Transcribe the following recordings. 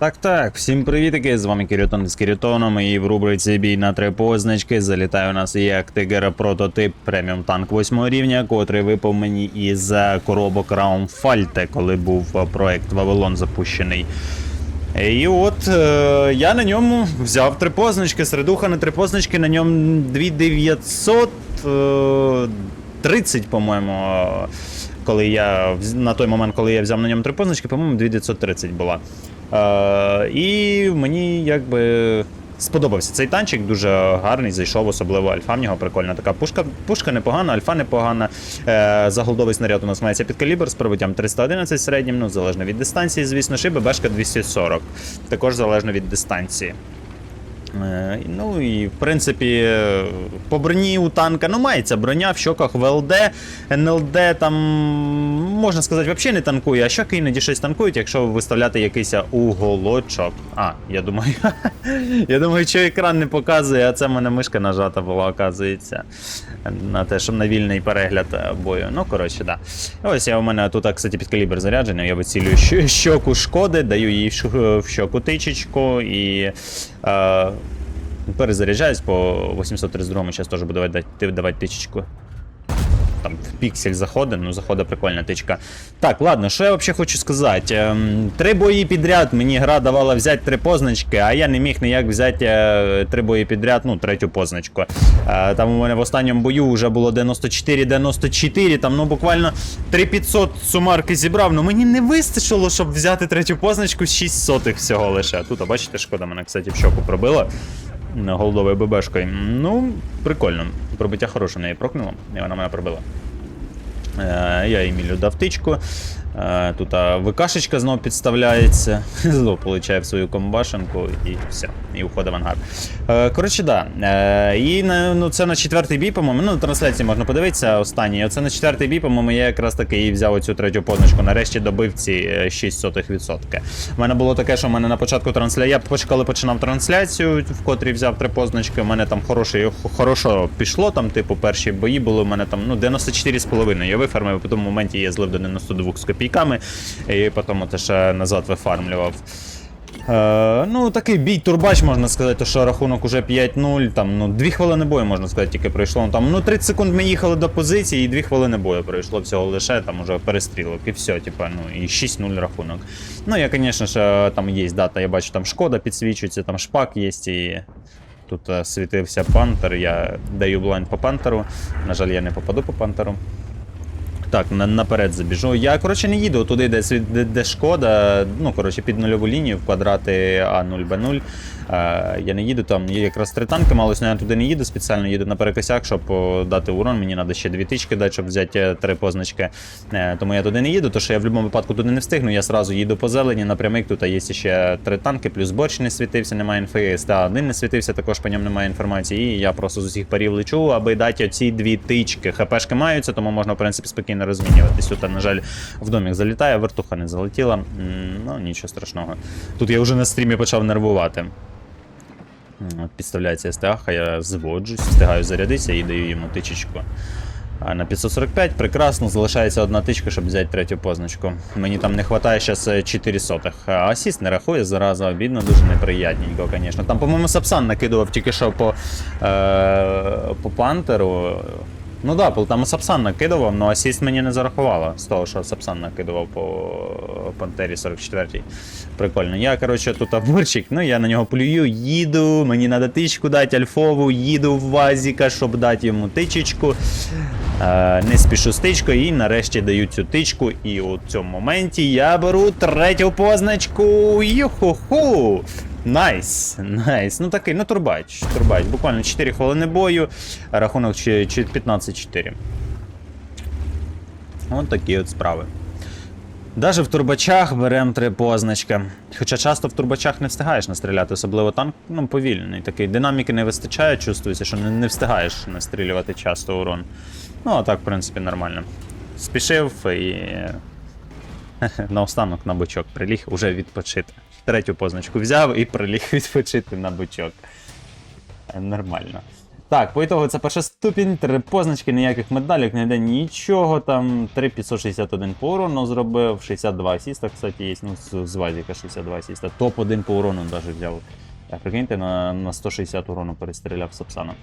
Так, так, всім привітики, з вами Кірютон з Кірютоном і в рубриці бій на три позначки залітає у нас як Тигер прототип преміум танк 8 рівня, котрий випав мені із коробок Раумфальте, коли був проект Вавилон запущений. І от е, я на ньому взяв три позначки, середуха на три позначки, на ньому 2900 е, 30, по-моєму. е, Коли я на той момент, коли я взяв на ньому три позначки, по-моєму, 2930 була. Е, і мені якби сподобався цей танчик, дуже гарний, зайшов, особливо альфа в нього прикольна така пушка. Пушка непогана, альфа непогана. Е, заголдовий снаряд у нас мається під калібр з пробиттям 311 середнім, ну залежно від дистанції, звісно ж, і ББшка 240, також залежно від дистанції. Е, Ну і в принципі, по броні у танка ну мається броня в щоках ВЛД, НЛД там можна сказати, взагалі не танкує, а щоки іноді щось танкують, якщо виставляти якийсь уголочок. А, я думаю, я думаю, що екран не показує, а це в мене мишка нажата була, оказується. На те, щоб на вільний перегляд е, бою. Ну, коротше, да. Ось я у мене тут, кстати, під калібр заряджений, я вицілюю щоку шкоди, даю їй в щоку тичечку і. Е, Перезаряджаюсь по 832 зараз теж буду давати, давати тичечку. Там в піксель заходить, ну заходить прикольна тичка. Так, ладно, що я взагалі хочу сказати? Ем, три бої підряд мені гра давала взяти три позначки, а я не міг ніяк взяти е, три бої підряд, ну, третю позначку. Е, там у мене в останньому бою вже було 94-94, там ну буквально 3500 сумарки зібрав, ну мені не вистачило, щоб взяти третю позначку 6 сотих всього лише. Тут, а бачите, шкода мене, кстати, в щоку пробила голдовою ББшкою. Ну, прикольно. Пробиття хороше в неї прокнуло, і вона мене пробила. Е, я Емілю дав тичку. Е, Тут ВКшечка знову підставляється. Знову получає свою комбашенку і все. І уходить в ангар. Е, Коротше, да. І ну, це на четвертий бій, по-моєму. Ну, на трансляції можна подивитися останній. Оце на четвертий бій, по-моєму, я якраз таки і взяв оцю третю позначку. Нарешті добив ці е, 6%. У мене було таке, що в мене на початку трансляції. Я поч- коли починав трансляцію, в котрій взяв три позначки, у мене там хороше, хорошо пішло. Там, типу, перші бої були у мене там ну, 94,5. Вифармив, по тому моменті я злив до 92 з копійками, і потім те ще назад вифармлював. Е, ну, такий бій турбач, можна сказати, що рахунок уже 5-0, там, ну, 2 хвилини бою, можна сказати, тільки пройшло. Ну, Там, ну, 30 секунд ми їхали до позиції, і 2 хвилини бою пройшло всього лише, там уже перестрілок, і все, типа, ну, і 6-0 рахунок. Ну, я, звісно ж, там є дата, я бачу, там шкода підсвічується, там шпак є, і тут е, світився пантер, я даю блайнд по пантеру. На жаль, я не попаду по пантеру. Так, на, наперед забіжу. Я, коротше, не їду туди, де, де, де шкода. Ну, коротше, під нульову лінію в квадрати А0Б0. Е, я не їду там, є якраз три танки, малось, але я туди не їду, спеціально їду на перекосяк, щоб дати урон. Мені треба ще дві тички дати, щоб взяти е, три позначки. Е, тому я туди не їду, тому що я в будь-якому випадку туди не встигну. Я сразу їду по зелені, напрямик тут є ще три танки, плюс борщ не світився, немає інфи, СТА-1 не світився, також по ньому немає інформації. І я просто з усіх парів лечу, аби дати оці дві тички. ХПшки маються, тому можна, в принципі, спокійно розмінюватись. Тут, на жаль, в домік залітає, вертуха не залетіла. Ну, нічого страшного. Тут я вже на стрімі почав нервувати. От підставляється СТА, я зводжусь, встигаю зарядитися і даю йому тичечку. А на 545 прекрасно, залишається одна тичка, щоб взяти третю позначку. Мені там не вистачає зараз 4 сотих. Асіст не рахує, зараза обідно, дуже неприятненько, звісно. Там, по-моєму, Сапсан накидував тільки що по, е, по пантеру. Ну да, там Сапсан накидував, але асіст мені не зарахувало з того, що Сапсан накидував по Пантері 44-й. Прикольно. Я, коротше, тут аборчик, ну я на нього плюю, їду, мені треба тичку дати альфову, їду в Вазіка, щоб дати йому тичечку. Е, не спішу з тичкою і нарешті даю цю тичку. І у цьому моменті я беру третю позначку. Юху-ху! Найс, найс. Ну такий, ну турбач, турбач. Буквально 4 хвилини бою, рахунок чи- чи 15-4. От такі от справи. Даже в турбачах беремо три позначки. Хоча часто в турбачах не встигаєш настріляти, особливо танк ну, повільний. Такий динаміки не вистачає, чувствується, що не, встигаєш настрілювати часто урон. Ну, а так, в принципі, нормально. Спішив і. Наостанок на бочок приліг уже відпочити. Третю позначку взяв і приліг відпочити на бочок. Е, Нормально. Так, по ітогу це перша ступінь, три позначки, ніяких медалік, ніде нічого. Там 3561 по урону зробив, 62 асіста, кстати, є. Ну, з, Вазіка 62 асіста. Топ-1 по урону навіть взяв. Так, прикиньте, на, на 160 урону перестріляв Сапсана.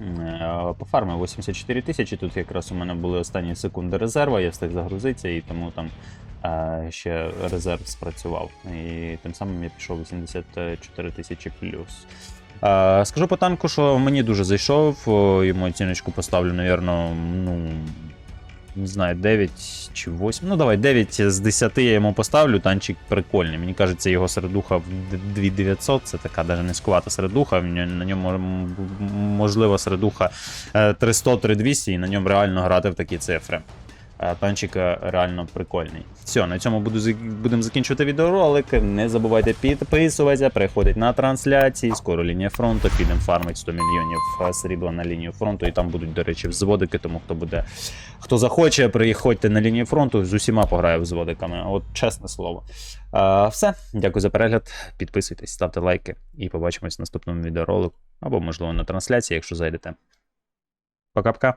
Е, По фармі 84 тисячі. Тут якраз у мене були останні секунди резерва, я встиг загрузитися і тому там е, ще резерв спрацював. І тим самим я пішов 84 тисячі плюс. Е, Скажу по танку, що мені дуже зайшов, йому оціночку поставлю, навірно, ну. Не знаю, 9 чи 8. Ну, давай, 9 з 10 я йому поставлю. Танчик прикольний. Мені кажеться, його середуха в 2900, це така навіть низькувата середуха. На ньому можливо середуха е, 300-3200, і на ньому реально грати в такі цифри. Е, е, реально прикольний. Все, на цьому буду будемо закінчувати відеоролик. Не забувайте підписуватися, приходить на трансляції. Скоро лінія фронту. Підемо фармить 100 мільйонів е, срібла на лінію фронту. І там будуть, до речі, взводики. Тому хто буде, хто захоче, приходьте на лінію фронту. З усіма пограю взводиками. От чесне слово. Е, Все, дякую за перегляд. Підписуйтесь, ставте лайки і побачимось в наступному відеоролику або, можливо, на трансляції, якщо зайдете. Пока-пока.